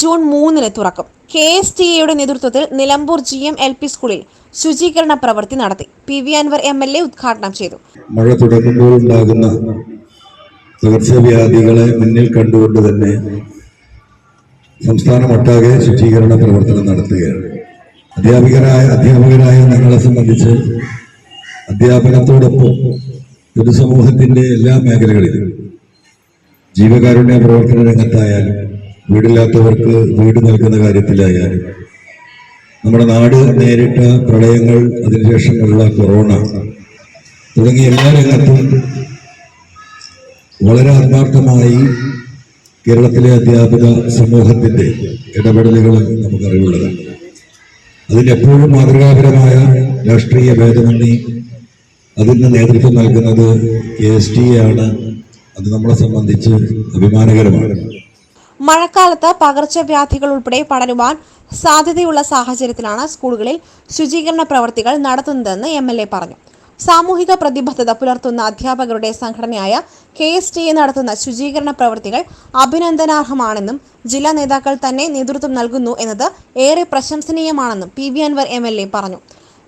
June മൂന്നിന് തുറക്കും. K S T എയുടെ നേതൃത്വത്തിൽ Nilambur G M L P സ്കൂളിൽ ശുചീകരണ പ്രവൃത്തി നടത്തി. P V Anwar M L A ഉദ്ഘാടനം ചെയ്തു. മഴ തുടങ്ങുമ്പോൾ ഉണ്ടാകുന്ന പകർച്ചവ്യാധികളെ മുന്നിൽ കണ്ടുകൊണ്ട് തന്നെ സംസ്ഥാനമൊട്ടാകെ ശുചീകരണ പ്രവർത്തനം നടത്തുകയാണ്. അധ്യാപകരായ അധ്യാപകരായ ഞങ്ങളെ സംബന്ധിച്ച് അധ്യാപനത്തോടൊപ്പം പൊതുസമൂഹത്തിന്റെ എല്ലാ മേഖലകളിലും ജീവകാരുണ്യ പ്രവർത്തന രംഗത്തായാലും വീടില്ലാത്തവർക്ക് വീട് നൽകുന്ന കാര്യത്തിലായാലും നമ്മുടെ നാട് നേരിട്ട പ്രളയങ്ങൾ അതിനുശേഷമുള്ള കൊറോണ തുടങ്ങിയ എല്ലാ രംഗത്തും വളരെ ആത്മാർത്ഥമായി കേരളത്തിലെ അധ്യാപക സമൂഹത്തിന്റെ ഇടപെടലുകൾ നമുക്കറിവുള്ളതാണ് അതിലെപ്പോഴും മാതൃകാപരമായ രാഷ്ട്രീയ ഭേദമന്യേ അതിന് നേതൃത്വം നൽകുന്നത് കെ എസ് ടി ആണ്. അത് നമ്മളെ സംബന്ധിച്ച് അഭിമാനകരമാണ്. മഴക്കാലത്ത് പകർച്ചവ്യാധികൾ ഉൾപ്പെടെ പടരുവാൻ സാധ്യതയുള്ള സാഹചര്യത്തിലാണ് സ്കൂളുകളിൽ ശുചീകരണ പ്രവർത്തികൾ നടത്തുന്നതെന്ന് എം എൽ എ പറഞ്ഞു. സാമൂഹിക പ്രതിബദ്ധത പുലർത്തുന്ന അധ്യാപകരുടെ സംഘടനയായ കെ എസ് ടി എ നടത്തുന്ന ശുചീകരണ പ്രവർത്തികൾ അഭിനന്ദനാർഹമാണെന്നും ജില്ലാ നേതാക്കൾ തന്നെ നേതൃത്വം നൽകുന്നു എന്നത് ഏറെ പ്രശംസനീയമാണെന്നും P V Anwar M L A പറഞ്ഞു.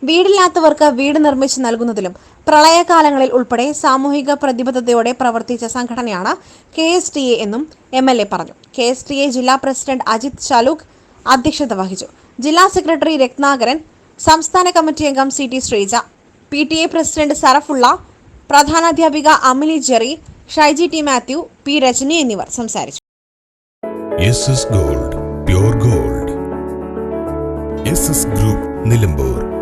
വീടില്ലാത്തവർക്ക് വീട് നിർമ്മിച്ചു നൽകുന്നതിലും പ്രളയകാലങ്ങളിൽ ഉൾപ്പെടെ സാമൂഹിക പ്രതിബദ്ധതയോടെ പ്രവർത്തിച്ച സംഘടനയാണ് കെ എസ് ടി എ എന്നും എം എൽ എ പറഞ്ഞു. കെ എസ് ടി എ ജില്ലാ പ്രസിഡന്റ് അജിത് ചാലൂഖ് അധ്യക്ഷത വഹിച്ചു. ജില്ലാ സെക്രട്ടറി രത്നാകരൻ സംസ്ഥാന കമ്മിറ്റി അംഗം C T Sreeja P T A president Sarafulla പ്രധാനാധ്യാപിക Amili Jerry Shyji T Mathew P Rajani എന്നിവർ സംസാരിച്ചു. Gold gold. ഗ്രൂപ്പ് നിലമ്പൂർ.